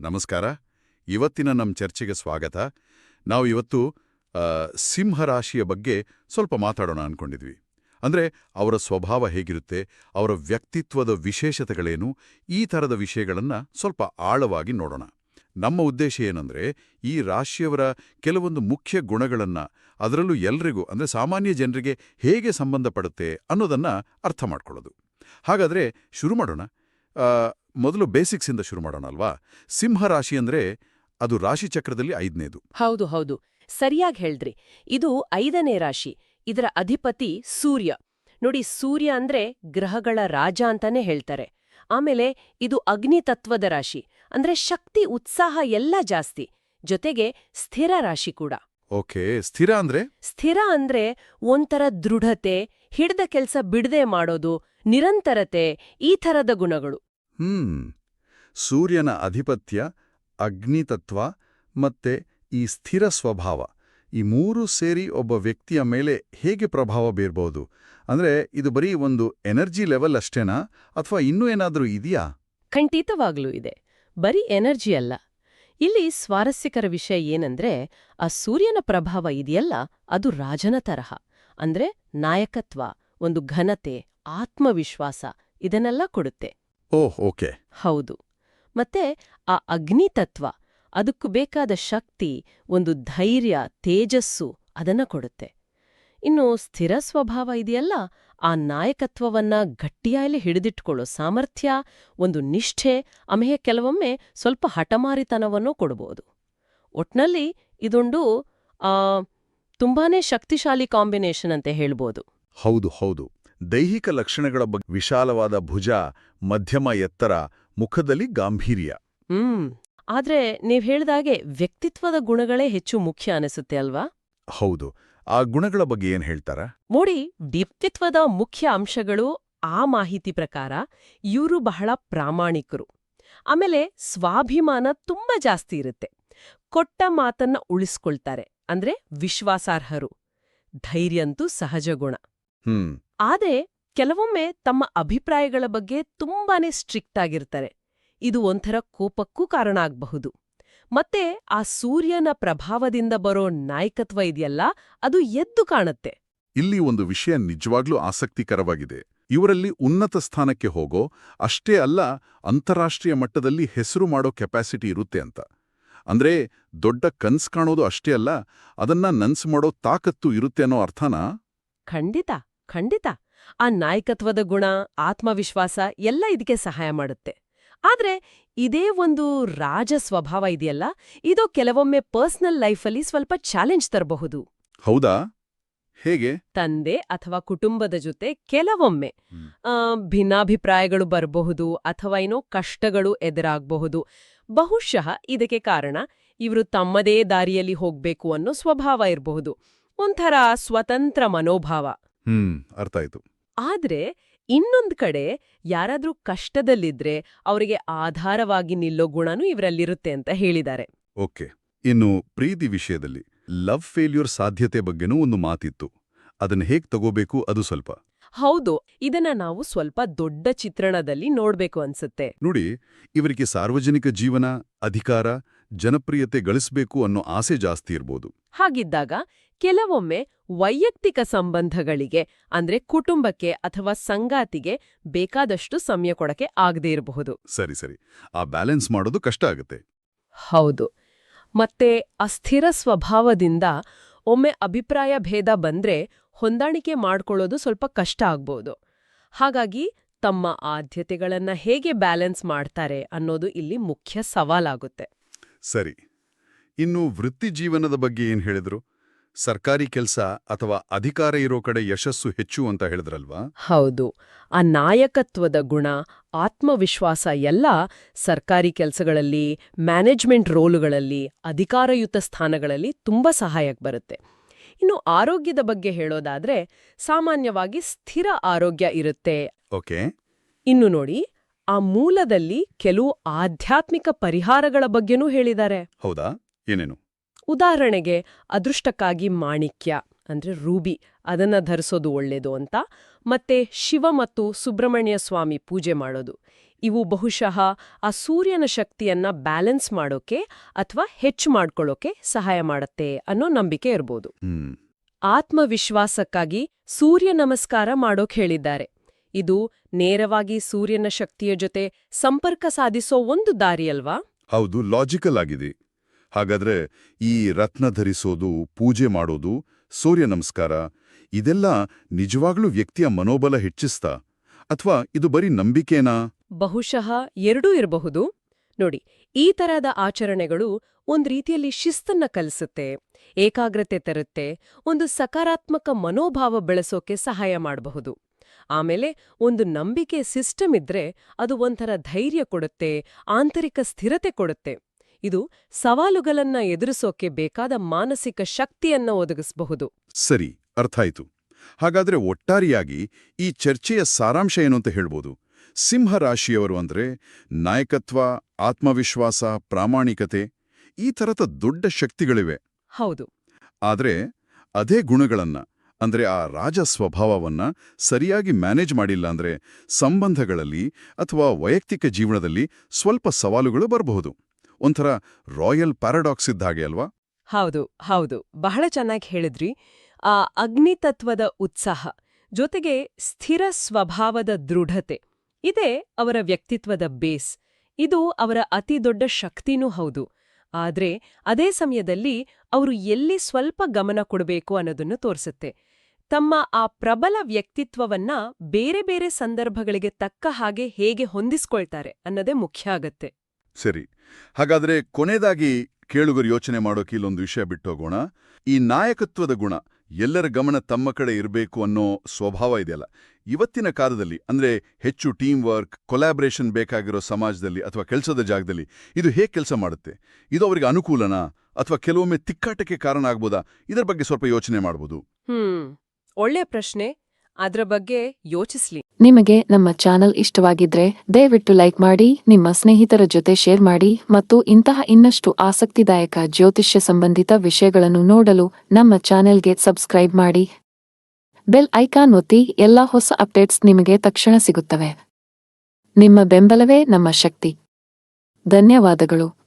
ನಮಸ್ಕಾರ. ಇವತ್ತಿನ ನಮ್ಮ ಚರ್ಚೆಗೆ ಸ್ವಾಗತ. ನಾವು ಇವತ್ತು ಸಿಂಹರಾಶಿಯ ಬಗ್ಗೆ ಸ್ವಲ್ಪ ಮಾತಾಡೋಣ ಅಂದ್ಕೊಂಡಿದ್ವಿ ಅಂದ್ರೆ ಅವರ ಸ್ವಭಾವ ಹೇಗಿರುತ್ತೆ, ಅವರ ವ್ಯಕ್ತಿತ್ವದ ವಿಶೇಷತೆಗಳೇನು, ಈ ಥರದ ವಿಷಯಗಳನ್ನ ಸ್ವಲ್ಪ ಆಳವಾಗಿ ನೋಡೋಣ. ನಮ್ಮ ಉದ್ದೇಶ ಏನಂದರೆ, ಈ ರಾಶಿಯವರ ಕೆಲವೊಂದು ಮುಖ್ಯ ಗುಣಗಳನ್ನ ಅದರಲ್ಲೂ ಎಲ್ರಿಗೂ, ಅಂದ್ರೆ ಸಾಮಾನ್ಯ ಜನರಿಗೆ ಹೇಗೆ ಸಂಬಂಧಪಡುತ್ತೆ ಅನ್ನೋದನ್ನ ಅರ್ಥ ಮಾಡ್ಕೊಳ್ಳೋದು. ಹಾಗಾದ್ರೆ ಶುರು ಮಾಡೋಣ. ಮೊದಲು ಬೇಸಿಕ್ಸಿಂದ ಶುರು ಮಾಡೋಣ ಅಲ್ವಾ? ಸಿಂಹ ರಾಶಿ ಅಂದ್ರೆ ಅದು ರಾಶಿ ಚಕ್ರದಲ್ಲಿ ಐದನೇದು. ಹೌದು ಹೌದು. ಸರಿಯಾಗಿ ಹೇಳ್ದ್ರಿ. ಇದು ಐದನೇ ರಾಶಿ. ಇದರ ಅಧಿಪತಿ ಸೂರ್ಯ. ನೋಡಿ ಸೂರ್ಯ ಅಂದ್ರೆ ಗ್ರಹಗಳ ರಾಜ ಅಂತಾನೆ ಹೇಳ್ತಾರೆ. ಆಮೇಲೆ ಇದು ಅಗ್ನಿ ತತ್ವದ ರಾಶಿ. ಅಂದ್ರೆ ಶಕ್ತಿ ಉತ್ಸಾಹ ಎಲ್ಲ ಜಾಸ್ತಿ. ಜೊತೆಗೆ ಸ್ಥಿರ ರಾಶಿ ಕೂಡ. ಓಕೆ ಸ್ಥಿರ ಅಂದ್ರೆ? ಸ್ಥಿರ ಅಂದ್ರೆ ಒಂಥರ ದೃಢತೆ ಹಿಡ್ದ ಕೆಲ್ಸ ಬಿಡದೆ ಮಾಡೋದು ನಿರಂತರತೆ ಈ ಥರದ ಗುಣಗಳು. ಹ್ಮ್. ಸೂರ್ಯನ ಅಧಿಪತ್ಯ, ಅಗ್ನಿತತ್ವ ಮತ್ತೆ ಈ ಸ್ಥಿರ ಸ್ವಭಾವ, ಈ ಮೂರು ಸೇರಿ ಒಬ್ಬ ವ್ಯಕ್ತಿಯ ಮೇಲೆ ಹೇಗೆ ಪ್ರಭಾವ ಬೀರ್ಬೋದು? ಅಂದ್ರೆ ಇದು ಬರೀ ಒಂದು ಎನರ್ಜಿ ಲೆವೆಲ್ ಅಷ್ಟೇನಾ? ಅಥವಾ ಇನ್ನೂ ಏನಾದರೂ ಇದೆಯಾ? ಖಂಡಿತವಾಗ್ಲೂ ಇದೆ. ಬರೀ ಎನರ್ಜಿ ಅಲ್ಲ. ಇಲ್ಲಿ ಸ್ವಾರಸ್ಯಕರ ವಿಷಯ ಏನಂದ್ರೆ, ಆ ಸೂರ್ಯನ ಪ್ರಭಾವ ಇದೆಯಲ್ಲ, ಅದು ರಾಜನ ತರಹ. ಅಂದ್ರೆ ನಾಯಕತ್ವ, ಒಂದು ಘನತೆ, ಆತ್ಮವಿಶ್ವಾಸ, ಇದನ್ನೆಲ್ಲ ಕೊಡುತ್ತೆ. Oh okay. ಹೌದು. ಮತ್ತೆ ಆ ಅಗ್ನಿ ತತ್ವ ಅದಕ್ಕೂ ಬೇಕಾದ ಶಕ್ತಿ ಒಂದು ಧೈರ್ಯ ತೇಜಸ್ಸು ಅದನ್ನ ಕೊಡುತ್ತೆ. ಇನ್ನು ಸ್ಥಿರ ಸ್ವಭಾವ ಇದೆಯಲ್ಲ ಆ ನಾಯಕತ್ವವನ್ನ ಗಟ್ಟಿಯಾಯಲ್ಲಿ ಹಿಡಿದಿಟ್ಕೊಳ್ಳೋ ಸಾಮರ್ಥ್ಯ ಒಂದು ನಿಷ್ಠೆ ಆಮೇಲೆ ಕೆಲವೊಮ್ಮೆ ಸ್ವಲ್ಪ ಹಠಮಾರಿತನವನ್ನು ಕೊಡಬಹುದು ಒಟ್ನಲ್ಲಿ ಇದೊಂದು ಆ ತುಂಬಾನೇ ಶಕ್ತಿಶಾಲಿ ಕಾಂಬಿನೇಷನ್ ಅಂತ ಹೇಳ್ಬೋದು. ಹೌದು ಹೌದು. ದೈಹಿಕ ಲಕ್ಷಣಗಳ ಬಗ್ಗೆ ವಿಶಾಲವಾದ ಭುಜ ಮಧ್ಯಮ ಎತ್ತರ ಮುಖದಲ್ಲಿ ಗಾಂಭೀರ್ಯ. ಹ್ಮ್. ಆದ್ರೆ ನೀವ್ ಹೇಳಿದಾಗೆ ವ್ಯಕ್ತಿತ್ವದ ಗುಣಗಳೇ ಹೆಚ್ಚು ಮುಖ್ಯ ಅನಿಸುತ್ತೆ ಅಲ್ವಾ? ಹೌದು. ಆ ಗುಣಗಳ ಬಗ್ಗೆ ಏನ್ ಹೇಳ್ತಾರ? ನೋಡಿ ವ್ಯಕ್ತಿತ್ವದ ಮುಖ್ಯ ಅಂಶಗಳು ಆ ಮಾಹಿತಿ ಪ್ರಕಾರ ಇವರು ಬಹಳ ಪ್ರಾಮಾಣಿಕರು. ಆಮೇಲೆ ಸ್ವಾಭಿಮಾನ ತುಂಬಾ ಜಾಸ್ತಿ ಇರುತ್ತೆ. ಕೊಟ್ಟ ಮಾತನ್ನ ಉಳಿಸ್ಕೊಳ್ತಾರೆ. ಅಂದ್ರೆ ವಿಶ್ವಾಸಾರ್ಹರು. ಧೈರ್ಯಂತೂ ಸಹಜ ಗುಣ. ಹ್ಮ್. ಆದ್ರೆ ಕೆಲವೊಮ್ಮೆ ತಮ್ಮ ಅಭಿಪ್ರಾಯಗಳ ಬಗ್ಗೆ ತುಂಬಾನೇ ಸ್ಟ್ರಿಕ್ಟ್ ಆಗಿರ್ತಾರೆ. ಇದು ಒಂಥರ ಕೋಪಕ್ಕೂ ಕಾರಣ ಆಗಬಹುದು. ಮತ್ತೆ ಆ ಸೂರ್ಯನ ಪ್ರಭಾವದಿಂದ ಬರೋ ನಾಯಕತ್ವ ಇದೆಯಲ್ಲ ಅದು ಎದ್ದು ಕಾಣುತ್ತೆ. ಇಲ್ಲಿ ಒಂದು ವಿಷಯ ನಿಜವಾಗ್ಲೂ ಆಸಕ್ತಿಕರವಾಗಿದೆ. ಇವರಲ್ಲಿ ಉನ್ನತ ಸ್ಥಾನಕ್ಕೆ ಹೋಗೋ ಅಷ್ಟೇ ಅಲ್ಲ ಅಂತಾರಾಷ್ಟ್ರೀಯ ಮಟ್ಟದಲ್ಲಿ ಹೆಸರು ಮಾಡೋ ಕೆಪಾಸಿಟಿ ಇರುತ್ತೆ ಅಂತ. ಅಂದ್ರೆ ದೊಡ್ಡ ಕನ್ಸ್ ಕಾಣೋದು ಅಷ್ಟೇ ಅಲ್ಲ ಅದನ್ನ ನನ್ಸ್ ಮಾಡೋ ತಾಕತ್ತು ಇರುತ್ತೆ ಅನ್ನೋ ಅರ್ಥನಾ? ಖಂಡಿತ. ಖಂಡಿತ ಆ ನಾಯಕತ್ವದ ಗುಣ ಆತ್ಮವಿಶ್ವಾಸ ಎಲ್ಲ ಇದಕ್ಕೆ ಸಹಾಯ ಮಾಡುತ್ತೆ. ಆದ್ರೆ ಇದೇ ಒಂದು ರಾಜ ಸ್ವಭಾವ ಇದೆಯಲ್ಲ ಇದು ಕೆಲವೊಮ್ಮೆ ಪರ್ಸನಲ್ ಲೈಫಲ್ಲಿ ಸ್ವಲ್ಪ ಚಾಲೆಂಜ್ ತರಬಹುದು. ಹೌದಾ? ಹೇಗೆ? ತಂದೆ ಅಥವಾ ಕುಟುಂಬದ ಜೊತೆ ಕೆಲವೊಮ್ಮೆ ಭಿನ್ನಾಭಿಪ್ರಾಯಗಳು ಬರಬಹುದು ಅಥವಾ ಏನೋ ಕಷ್ಟಗಳು ಎದುರಾಗಬಹುದು. ಬಹುಶಃ ಇದಕ್ಕೆ ಕಾರಣ ಇವರು ತಮ್ಮದೇ ದಾರಿಯಲ್ಲಿ ಹೋಗ್ಬೇಕು ಅನ್ನೋ ಸ್ವಭಾವ ಇರಬಹುದು. ಒಂಥರ ಸ್ವತಂತ್ರ ಮನೋಭಾವ. ಹ್ಮ್ ಅರ್ಥ ಆಯ್ತು ಆದ್ರೆ ಇನ್ನೊಂದ್ ಕಡೆ ಯಾರಾದ್ರೂ ಕಷ್ಟದಲ್ಲಿದ್ರೆ ಅವರಿಗೆ ಆಧಾರವಾಗಿ ನಿಲ್ಲೋ ಗುಣನೂ ಇವರಲ್ಲಿರುತ್ತೆ ಅಂತ ಹೇಳಿದ್ದಾರೆ. ಓಕೆ ಇನ್ನು ಪ್ರೀತಿ ವಿಷಯದಲ್ಲಿ ಲವ್ ಫೇಲ್ಯೂರ್ ಸಾಧ್ಯತೆ ಬಗ್ಗೆನೂ ಒಂದು ಮಾತಿತ್ತು. ಅದನ್ನ ಹೇಗ್ ತಗೋಬೇಕು ಅದು ಸ್ವಲ್ಪ. ಹೌದು ಇದನ್ನ ನಾವು ಸ್ವಲ್ಪ ದೊಡ್ಡ ಚಿತ್ರಣದಲ್ಲಿ ನೋಡ್ಬೇಕು ಅನ್ಸುತ್ತೆ. ನೋಡಿ ಇವರಿಗೆ ಸಾರ್ವಜನಿಕ ಜೀವನ ಅಧಿಕಾರ ಜನಪ್ರಿಯತೆ ಗಳಿಸಬೇಕು ಅನ್ನೋ ಆಸೆ ಜಾಸ್ತಿ ಇರ್ಬೋದು. ಹಾಗಿದ್ದಾಗ ಕೆಲವೊಮ್ಮೆ ವೈಯಕ್ತಿಕ ಸಂಬಂಧಗಳಿಗೆ ಅಂದ್ರೆ ಕುಟುಂಬಕ್ಕೆ ಅಥವಾ ಸಂಗಾತಿಗೆ ಬೇಕಾದಷ್ಟು ಸಮಯ ಕೊಡಕ್ಕೆ ಆಗದೇ ಇರಬಹುದು. ಸರಿ ಸರಿ. ಆ ಬ್ಯಾಲೆನ್ಸ್ ಮಾಡೋದು ಕಷ್ಟ ಆಗುತ್ತೆ. ಹೌದು. ಮತ್ತೆ ಅಸ್ಥಿರ ಸ್ವಭಾವದಿಂದ ಒಮ್ಮೆ ಅಭಿಪ್ರಾಯ ಭೇದ ಬಂದ್ರೆ ಹೊಂದಾಣಿಕೆ ಮಾಡ್ಕೊಳ್ಳೋದು ಸ್ವಲ್ಪ ಕಷ್ಟ ಆಗ್ಬೋದು. ಹಾಗಾಗಿ ತಮ್ಮ ಆದ್ಯತೆಗಳನ್ನ ಹೇಗೆ ಬ್ಯಾಲೆನ್ಸ್ ಮಾಡ್ತಾರೆ ಅನ್ನೋದು ಇಲ್ಲಿ ಮುಖ್ಯ ಸವಾಲಾಗುತ್ತೆ. ಸರಿ. ಇನ್ನು ವೃತ್ತಿ ಜೀವನದ ಬಗ್ಗೆ ಏನ್ ಹೇಳಿದ್ರು? ಸರ್ಕಾರಿ ಕೆಲಸ ಅಥವಾ ಅಧಿಕಾರ ಇರೋ ಕಡೆ ಯಶಸ್ಸು ಹೆಚ್ಚು ಅಂತ ಹೇಳಿದ್ರಲ್ವಾ? ಹೌದು. ಆ ನಾಯಕತ್ವದ ಗುಣ ಆತ್ಮವಿಶ್ವಾಸ ಎಲ್ಲ ಸರ್ಕಾರಿ ಕೆಲಸಗಳಲ್ಲಿ ಮ್ಯಾನೇಜ್ಮೆಂಟ್ ರೋಲುಗಳಲ್ಲಿ ಅಧಿಕಾರಯುತ ಸ್ಥಾನಗಳಲ್ಲಿ ತುಂಬಾ ಸಹಾಯಕ್ಕೆ ಬರುತ್ತೆ. ಇನ್ನು ಆರೋಗ್ಯದ ಬಗ್ಗೆ ಹೇಳೋದಾದ್ರೆ ಸಾಮಾನ್ಯವಾಗಿ ಸ್ಥಿರ ಆರೋಗ್ಯ ಇರುತ್ತೆ. ಓಕೆ. ಇನ್ನು ನೋಡಿ ಆ ಮೂಲದಲ್ಲಿ ಕೆಲವು ಆಧ್ಯಾತ್ಮಿಕ ಪರಿಹಾರಗಳ ಬಗ್ಗೆನೂ ಹೇಳಿದ್ದಾರೆ. ಹೌದಾ? ಏನೇನು? ಉದಾಹರಣೆಗೆ ಅದೃಷ್ಟಕ್ಕಾಗಿ ಮಾಣಿಕ್ಯ ಅಂದ್ರೆ ರೂಬಿ ಅದನ್ನ ಧರಿಸೋದು ಒಳ್ಳೆಯದು ಅಂತ. ಮತ್ತೆ ಶಿವ ಮತ್ತು ಸುಬ್ರಹ್ಮಣ್ಯ ಸ್ವಾಮಿ ಪೂಜೆ ಮಾಡೋದು. ಇವು ಬಹುಶಃ ಆ ಸೂರ್ಯನ ಶಕ್ತಿಯನ್ನ ಬ್ಯಾಲೆನ್ಸ್ ಮಾಡೋಕೆ ಅಥವಾ ಹೆಚ್ಚು ಮಾಡ್ಕೊಳ್ಳೋಕೆ ಸಹಾಯ ಮಾಡುತ್ತೆ ಅನ್ನೋ ನಂಬಿಕೆ ಇರ್ಬೋದು. ಆತ್ಮವಿಶ್ವಾಸಕ್ಕಾಗಿ ಸೂರ್ಯ ನಮಸ್ಕಾರ ಮಾಡೋಕೆ ಹೇಳಿದ್ದಾರೆ. ಇದು ನೇರವಾಗಿ ಸೂರ್ಯನ ಶಕ್ತಿಯ ಜೊತೆ ಸಂಪರ್ಕ ಸಾಧಿಸೋ ಒಂದು ದಾರಿಯಲ್ವಾ ಹೌದು ಲಾಜಿಕಲ್ ಆಗಿದೆ. ಹಾಗಾದ್ರೆ ಈ ರತ್ನ ಧರಿಸೋದು, ಪೂಜೆ ಮಾಡೋದು, ಸೂರ್ಯ ನಮಸ್ಕಾರ, ಇದೆಲ್ಲ ನಿಜವಾಗ್ಲೂ ವ್ಯಕ್ತಿಯ ಮನೋಬಲ ಹೆಚ್ಚಿಸ್ತಾ? ಅಥವಾ ಇದು ಬರೀ ನಂಬಿಕೆನಾ? ಬಹುಶಃ ಎರಡೂ ಇರಬಹುದು. ನೋಡಿ, ಈ ತರಹದ ಆಚರಣೆಗಳು ಒಂದ್ ರೀತಿಯಲ್ಲಿ ಶಿಸ್ತನ್ನ ಕಲಿಸುತ್ತೆ, ಏಕಾಗ್ರತೆ ತರುತ್ತೆ, ಒಂದು ಸಕಾರಾತ್ಮಕ ಮನೋಭಾವ ಬೆಳೆಸೋಕೆ ಸಹಾಯ ಮಾಡಬಹುದು. ಆಮೇಲೆ ಒಂದು ನಂಬಿಕೆ ಸಿಸ್ಟಮ್ ಇದ್ರೆ ಅದು ಒಂಥರ ಧೈರ್ಯ ಕೊಡುತ್ತೆ, ಆಂತರಿಕ ಸ್ಥಿರತೆ ಕೊಡುತ್ತೆ. ಇದು ಸವಾಲುಗಳನ್ನ ಎದುರಿಸೋಕೆ ಬೇಕಾದ ಮಾನಸಿಕ ಶಕ್ತಿಯನ್ನ ಒದಗಿಸಬಹುದು. ಸರಿ ಅರ್ಥ ಆಯ್ತು ಹಾಗಾದ್ರೆ ಒಟ್ಟಾರೆಯಾಗಿ ಈ ಚರ್ಚೆಯ ಸಾರಾಂಶ ಏನು ಅಂತ ಹೇಳ್ಬೋದು? ಸಿಂಹ ರಾಶಿಯವರು ಅಂದ್ರೆ ನಾಯಕತ್ವ ಆತ್ಮವಿಶ್ವಾಸ ಪ್ರಾಮಾಣಿಕತೆ ಈ ಥರದ ದೊಡ್ಡ ಶಕ್ತಿಗಳಿವೆ. ಹೌದು. ಆದ್ರೆ ಅದೇ ಗುಣಗಳನ್ನ ಅಂದ್ರೆ ಆ ರಾಜ ಸ್ವಭಾವವನ್ನ ಸರಿಯಾಗಿ ಮ್ಯಾನೇಜ್ ಮಾಡಿಲ್ಲ ಅಂದ್ರೆ ಸಂಬಂಧಗಳಲ್ಲಿ ಅಥವಾ ವೈಯಕ್ತಿಕ ಜೀವನದಲ್ಲಿ ಸ್ವಲ್ಪ ಸವಾಲುಗಳು ಬರಬಹುದು. ಒಂಥರ ರಾಯಲ್ ಪ್ಯಾರಾಡಾಕ್ಸ್ ಇದ್ದ ಹಾಗೆ ಅಲ್ವಾ? ಹೌದು ಹೌದು. ಬಹಳ ಚೆನ್ನಾಗಿ ಹೇಳಿದ್ರಿ. ಆ ಅಗ್ನಿತತ್ವದ ಉತ್ಸಾಹ, ಜೊತೆಗೆ ಸ್ಥಿರ ಸ್ವಭಾವದ ದೃಢತೆ, ಇದೇ ಅವರ ವ್ಯಕ್ತಿತ್ವದ ಬೇಸ್. ಇದು ಅವರ ಅತಿ ದೊಡ್ಡ ಶಕ್ತಿನೂ ಹೌದು. ಆದ್ರೆ ಅದೇ ಸಮಯದಲ್ಲಿ ಅವರು ಎಲ್ಲಿ ಸ್ವಲ್ಪ ಗಮನ ಕೊಡಬೇಕು ಅನ್ನೋದನ್ನು ತೋರಿಸುತ್ತೆ. ತಮ್ಮ ಆ ಪ್ರಬಲ ವ್ಯಕ್ತಿತ್ವವನ್ನ ಬೇರೆ ಬೇರೆ ಸಂದರ್ಭಗಳಿಗೆ ತಕ್ಕ ಹಾಗೆ ಹೇಗೆ ಹೊಂದಿಸ್ಕೊಳ್ತಾರೆ ಅನ್ನೋದೇ ಮುಖ್ಯ ಆಗತ್ತೆ. ಸರಿ, ಹಾಗಾದ್ರೆ ಕೊನೆಯದಾಗಿ ಕೇಳುಗರು ಯೋಚನೆ ಮಾಡೋಕೆ ಇಲ್ಲೊಂದು ವಿಷಯ ಬಿಟ್ಟೋಗೋಣ. ಈ ನಾಯಕತ್ವದ ಗುಣ, ಎಲ್ಲರ ಗಮನ ತಮ್ಮ ಕಡೆ ಇರಬೇಕು ಅನ್ನೋ ಸ್ವಭಾವ ಇದೆಯಲ್ಲ. ಇವತ್ತಿನ ಕಾಲದಲ್ಲಿ, ಅಂದ್ರೆ ಹೆಚ್ಚು ಟೀಮ್ ವರ್ಕ್ ಕೊಲಾಬ್ರೇಷನ್ ಬೇಕಾಗಿರೋ ಸಮಾಜದಲ್ಲಿ ಅಥವಾ ಕೆಲಸದ ಜಾಗದಲ್ಲಿ ಇದು ಹೇಗೆ ಕೆಲಸ ಮಾಡುತ್ತೆ? ಇದು ಅವರಿಗೆ ಅನುಕೂಲನಾ? ಅಥವಾ ಕೆಲವೊಮ್ಮೆ ತಿಕ್ಕಾಟಕ್ಕೆ ಕಾರಣ ಆಗ್ಬೋದಾ? ಇದರ ಬಗ್ಗೆ ಸ್ವಲ್ಪ ಯೋಚನೆ ಮಾಡ್ಬೋದು. ಒಳ್ಳೆ ಪ್ರಶ್ನೆ. ಅದರ ಬಗ್ಗೆ ಯೋಚಿಸ್ಲಿ. ನಿಮಗೆ ನಮ್ಮ ಚಾನೆಲ್ ಇಷ್ಟವಾಗಿದ್ರೆ ದಯವಿಟ್ಟು ಲೈಕ್ ಮಾಡಿ, ನಿಮ್ಮ ಸ್ನೇಹಿತರ ಜೊತೆ ಶೇರ್ ಮಾಡಿ ಮತ್ತು ಇಂತಹ ಇನ್ನಷ್ಟು ಆಸಕ್ತಿದಾಯಕ ಜ್ಯೋತಿಷ್ಯ ಸಂಬಂಧಿತ ವಿಷಯಗಳನ್ನು ನೋಡಲು ನಮ್ಮ ಚಾನೆಲ್ಗೆ ಸಬ್ಸ್ಕ್ರೈಬ್ ಮಾಡಿ. ಬೆಲ್ ಐಕಾನ್ ಒತ್ತಿ ಎಲ್ಲಾ ಹೊಸ ಅಪ್ಡೇಟ್ಸ್ ನಿಮಗೆ ತಕ್ಷಣ ಸಿಗುತ್ತವೆ. ನಿಮ್ಮ ಬೆಂಬಲವೇ ನಮ್ಮ ಶಕ್ತಿ. ಧನ್ಯವಾದಗಳು.